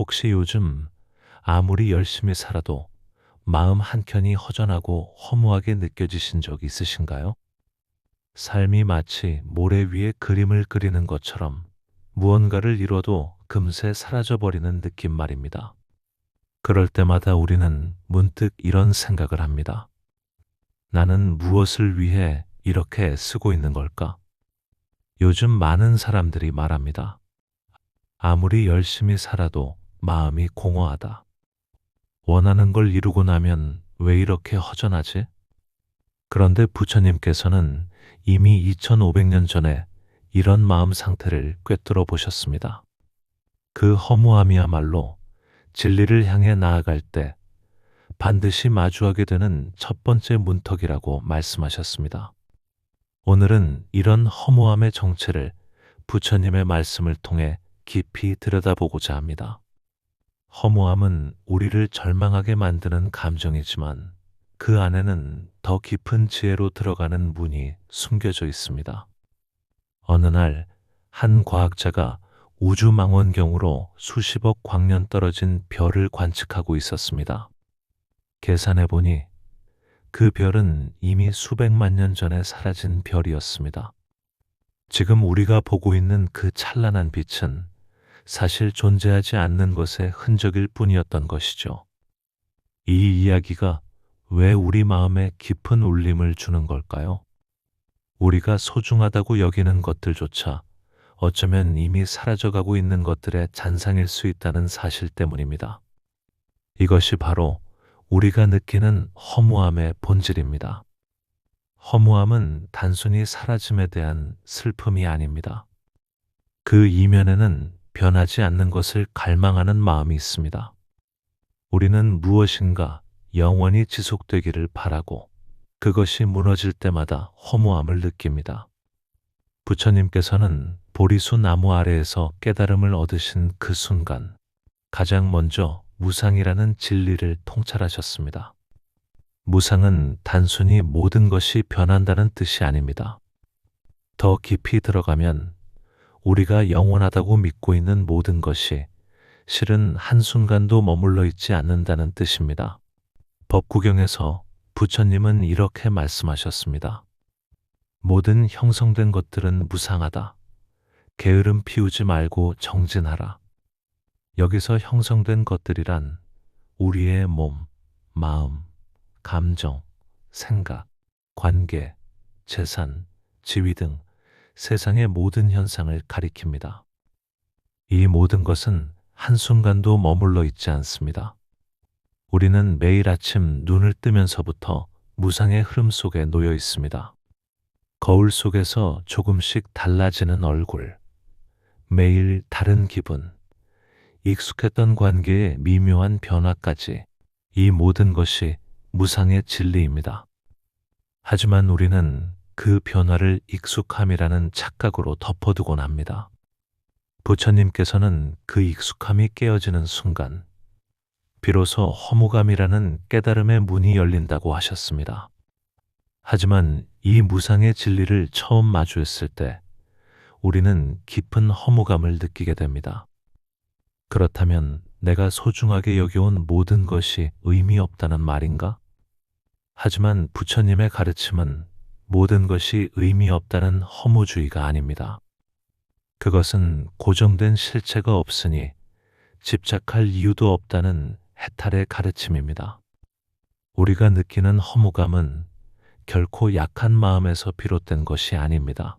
혹시 요즘 아무리 열심히 살아도 마음 한켠이 허전하고 허무하게 느껴지신 적 있으신가요? 삶이 마치 모래 위에 그림을 그리는 것처럼 무언가를 이뤄도 금세 사라져버리는 느낌 말입니다. 그럴 때마다 우리는 문득 이런 생각을 합니다. 나는 무엇을 위해 이렇게 쓰고 있는 걸까? 요즘 많은 사람들이 말합니다. 아무리 열심히 살아도 마음이 공허하다. 원하는 걸 이루고 나면 왜 이렇게 허전하지? 그런데 부처님께서는 이미 2500년 전에 이런 마음 상태를 꿰뚫어 보셨습니다. 그 허무함이야말로 진리를 향해 나아갈 때 반드시 마주하게 되는 첫 번째 문턱이라고 말씀하셨습니다. 오늘은 이런 허무함의 정체를 부처님의 말씀을 통해 깊이 들여다보고자 합니다. 허무함은 우리를 절망하게 만드는 감정이지만 그 안에는 더 깊은 지혜로 들어가는 문이 숨겨져 있습니다. 어느 날 한 과학자가 우주 망원경으로 수십억 광년 떨어진 별을 관측하고 있었습니다. 계산해 보니 그 별은 이미 수백만 년 전에 사라진 별이었습니다. 지금 우리가 보고 있는 그 찬란한 빛은 사실 존재하지 않는 것의 흔적일 뿐이었던 것이죠. 이 이야기가 왜 우리 마음에 깊은 울림을 주는 걸까요? 우리가 소중하다고 여기는 것들조차 어쩌면 이미 사라져가고 있는 것들의 잔상일 수 있다는 사실 때문입니다. 이것이 바로 우리가 느끼는 허무함의 본질입니다. 허무함은 단순히 사라짐에 대한 슬픔이 아닙니다. 그 이면에는 변하지 않는 것을 갈망하는 마음이 있습니다. 우리는 무엇인가 영원히 지속되기를 바라고 그것이 무너질 때마다 허무함을 느낍니다. 부처님께서는 보리수 나무 아래에서 깨달음을 얻으신 그 순간 가장 먼저 무상이라는 진리를 통찰하셨습니다. 무상은 단순히 모든 것이 변한다는 뜻이 아닙니다. 더 깊이 들어가면 우리가 영원하다고 믿고 있는 모든 것이 실은 한순간도 머물러 있지 않는다는 뜻입니다. 법구경에서 부처님은 이렇게 말씀하셨습니다. 모든 형성된 것들은 무상하다. 게으름 피우지 말고 정진하라. 여기서 형성된 것들이란 우리의 몸, 마음, 감정, 생각, 관계, 재산, 지위 등 세상의 모든 현상을 가리킵니다. 이 모든 것은 한순간도 머물러 있지 않습니다. 우리는 매일 아침 눈을 뜨면서부터 무상의 흐름 속에 놓여 있습니다. 거울 속에서 조금씩 달라지는 얼굴, 매일 다른 기분, 익숙했던 관계의 미묘한 변화까지 이 모든 것이 무상의 진리입니다. 하지만 우리는 그 변화를 익숙함이라는 착각으로 덮어두곤 합니다. 부처님께서는 그 익숙함이 깨어지는 순간, 비로소 허무감이라는 깨달음의 문이 열린다고 하셨습니다. 하지만 이 무상의 진리를 처음 마주했을 때, 우리는 깊은 허무감을 느끼게 됩니다. 그렇다면 내가 소중하게 여겨온 모든 것이 의미 없다는 말인가? 하지만 부처님의 가르침은 모든 것이 의미 없다는 허무주의가 아닙니다. 그것은 고정된 실체가 없으니 집착할 이유도 없다는 해탈의 가르침입니다. 우리가 느끼는 허무감은 결코 약한 마음에서 비롯된 것이 아닙니다.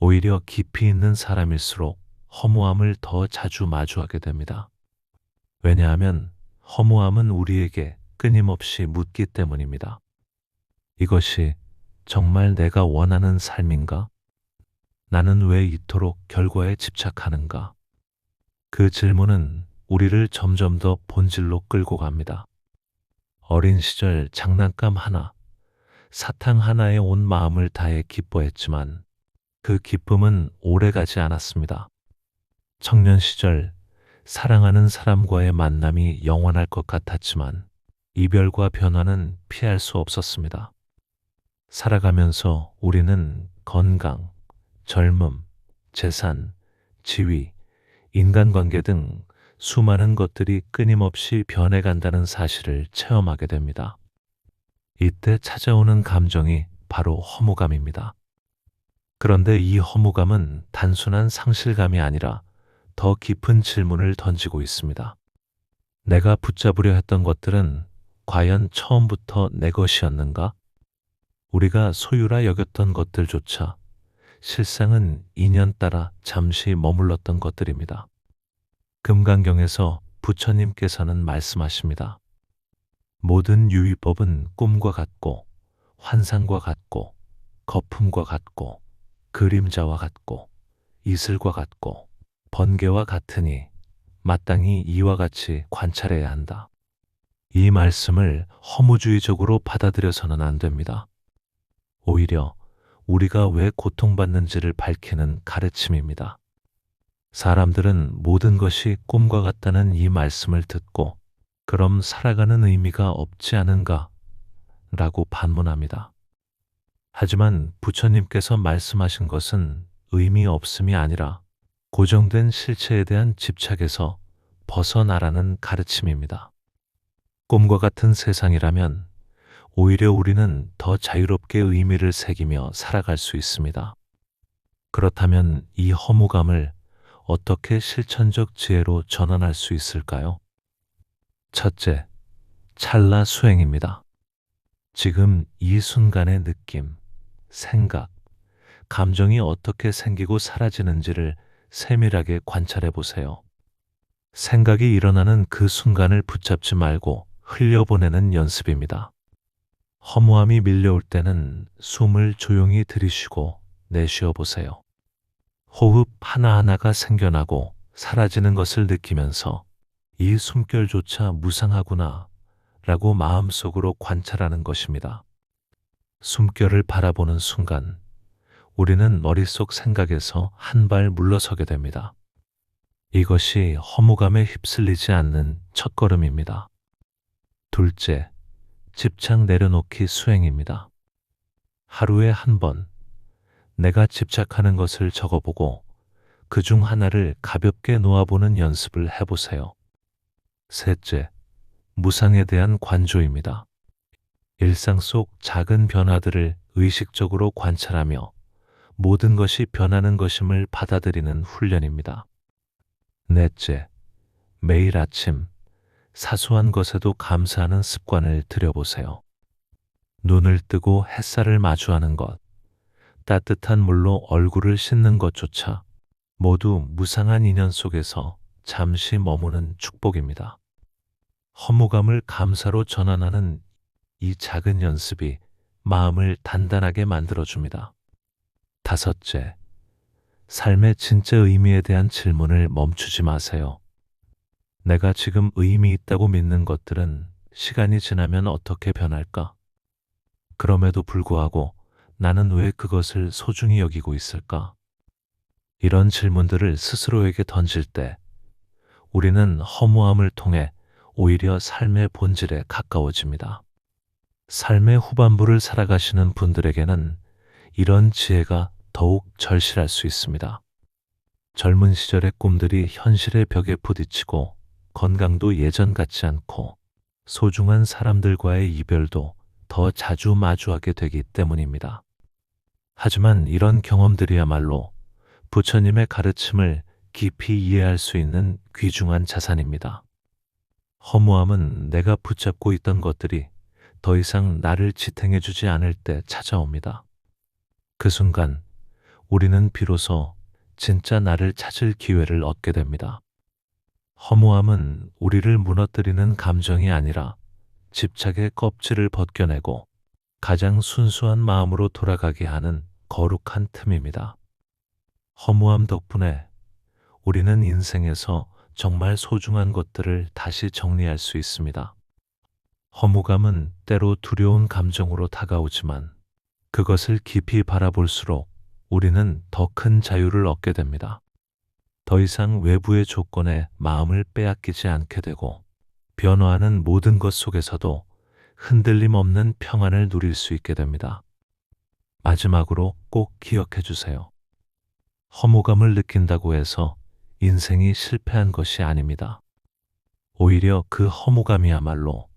오히려 깊이 있는 사람일수록 허무함을 더 자주 마주하게 됩니다. 왜냐하면 허무함은 우리에게 끊임없이 묻기 때문입니다. 이것이 정말 내가 원하는 삶인가? 나는 왜 이토록 결과에 집착하는가? 그 질문은 우리를 점점 더 본질로 끌고 갑니다. 어린 시절 장난감 하나, 사탕 하나에 온 마음을 다해 기뻐했지만 그 기쁨은 오래 가지 않았습니다. 청년 시절 사랑하는 사람과의 만남이 영원할 것 같았지만 이별과 변화는 피할 수 없었습니다. 살아가면서 우리는 건강, 젊음, 재산, 지위, 인간관계 등 수많은 것들이 끊임없이 변해간다는 사실을 체험하게 됩니다. 이때 찾아오는 감정이 바로 허무감입니다. 그런데 이 허무감은 단순한 상실감이 아니라 더 깊은 질문을 던지고 있습니다. 내가 붙잡으려 했던 것들은 과연 처음부터 내 것이었는가? 우리가 소유라 여겼던 것들조차 실상은 인연 따라 잠시 머물렀던 것들입니다. 금강경에서 부처님께서는 말씀하십니다. 모든 유의법은 꿈과 같고 환상과 같고 거품과 같고 그림자와 같고 이슬과 같고 번개와 같으니 마땅히 이와 같이 관찰해야 한다. 이 말씀을 허무주의적으로 받아들여서는 안 됩니다. 오히려 우리가 왜 고통받는지를 밝히는 가르침입니다. 사람들은 모든 것이 꿈과 같다는 이 말씀을 듣고 그럼 살아가는 의미가 없지 않은가? 라고 반문합니다. 하지만 부처님께서 말씀하신 것은 의미 없음이 아니라 고정된 실체에 대한 집착에서 벗어나라는 가르침입니다. 꿈과 같은 세상이라면 오히려 우리는 더 자유롭게 의미를 새기며 살아갈 수 있습니다. 그렇다면 이 허무감을 어떻게 실천적 지혜로 전환할 수 있을까요? 첫째, 찰나 수행입니다. 지금 이 순간의 느낌, 생각, 감정이 어떻게 생기고 사라지는지를 세밀하게 관찰해 보세요. 생각이 일어나는 그 순간을 붙잡지 말고 흘려보내는 연습입니다. 허무함이 밀려올 때는 숨을 조용히 들이쉬고 내쉬어 보세요. 호흡 하나하나가 생겨나고 사라지는 것을 느끼면서 이 숨결조차 무상하구나 라고 마음속으로 관찰하는 것입니다. 숨결을 바라보는 순간 우리는 머릿속 생각에서 한 발 물러서게 됩니다. 이것이 허무감에 휩쓸리지 않는 첫걸음입니다. 둘째, 집착 내려놓기 수행입니다. 하루에 한 번 내가 집착하는 것을 적어보고 그 중 하나를 가볍게 놓아보는 연습을 해보세요. 셋째, 무상에 대한 관조입니다. 일상 속 작은 변화들을 의식적으로 관찰하며 모든 것이 변하는 것임을 받아들이는 훈련입니다. 넷째, 매일 아침 사소한 것에도 감사하는 습관을 들여보세요. 눈을 뜨고 햇살을 마주하는 것, 따뜻한 물로 얼굴을 씻는 것조차 모두 무상한 인연 속에서 잠시 머무는 축복입니다. 허무감을 감사로 전환하는 이 작은 연습이 마음을 단단하게 만들어줍니다. 다섯째, 삶의 진짜 의미에 대한 질문을 멈추지 마세요. 내가 지금 의미 있다고 믿는 것들은 시간이 지나면 어떻게 변할까? 그럼에도 불구하고 나는 왜 그것을 소중히 여기고 있을까? 이런 질문들을 스스로에게 던질 때 우리는 허무함을 통해 오히려 삶의 본질에 가까워집니다. 삶의 후반부를 살아가시는 분들에게는 이런 지혜가 더욱 절실할 수 있습니다. 젊은 시절의 꿈들이 현실의 벽에 부딪히고 건강도 예전 같지 않고 소중한 사람들과의 이별도 더 자주 마주하게 되기 때문입니다. 하지만 이런 경험들이야말로 부처님의 가르침을 깊이 이해할 수 있는 귀중한 자산입니다. 허무함은 내가 붙잡고 있던 것들이 더 이상 나를 지탱해 주지 않을 때 찾아옵니다. 그 순간 우리는 비로소 진짜 나를 찾을 기회를 얻게 됩니다. 허무함은 우리를 무너뜨리는 감정이 아니라 집착의 껍질을 벗겨내고 가장 순수한 마음으로 돌아가게 하는 거룩한 틈입니다. 허무함 덕분에 우리는 인생에서 정말 소중한 것들을 다시 정리할 수 있습니다. 허무감은 때로 두려운 감정으로 다가오지만 그것을 깊이 바라볼수록 우리는 더 큰 자유를 얻게 됩니다. 더 이상 외부의 조건에 마음을 빼앗기지 않게 되고 변화하는 모든 것 속에서도 흔들림 없는 평안을 누릴 수 있게 됩니다. 마지막으로 꼭 기억해 주세요. 허무감을 느낀다고 해서 인생이 실패한 것이 아닙니다. 오히려 그 허무감이야말로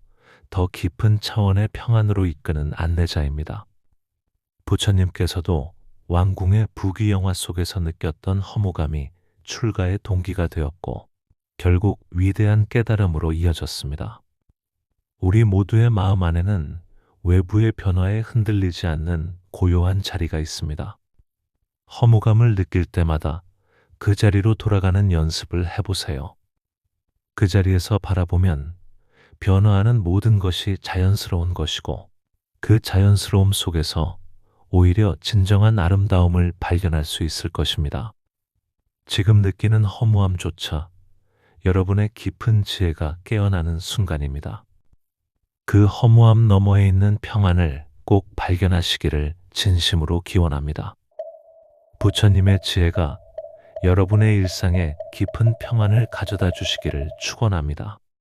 더 깊은 차원의 평안으로 이끄는 안내자입니다. 부처님께서도 왕궁의 부귀 영화 속에서 느꼈던 허무감이 출가의 동기가 되었고 결국 위대한 깨달음으로 이어졌습니다. 우리 모두의 마음 안에는 외부의 변화에 흔들리지 않는 고요한 자리가 있습니다. 허무감을 느낄 때마다 그 자리로 돌아가는 연습을 해보세요. 그 자리에서 바라보면 변화하는 모든 것이 자연스러운 것이고 그 자연스러움 속에서 오히려 진정한 아름다움을 발견할 수 있을 것입니다. 지금 느끼는 허무함조차 여러분의 깊은 지혜가 깨어나는 순간입니다. 그 허무함 너머에 있는 평안을 꼭 발견하시기를 진심으로 기원합니다. 부처님의 지혜가 여러분의 일상에 깊은 평안을 가져다 주시기를 축원합니다.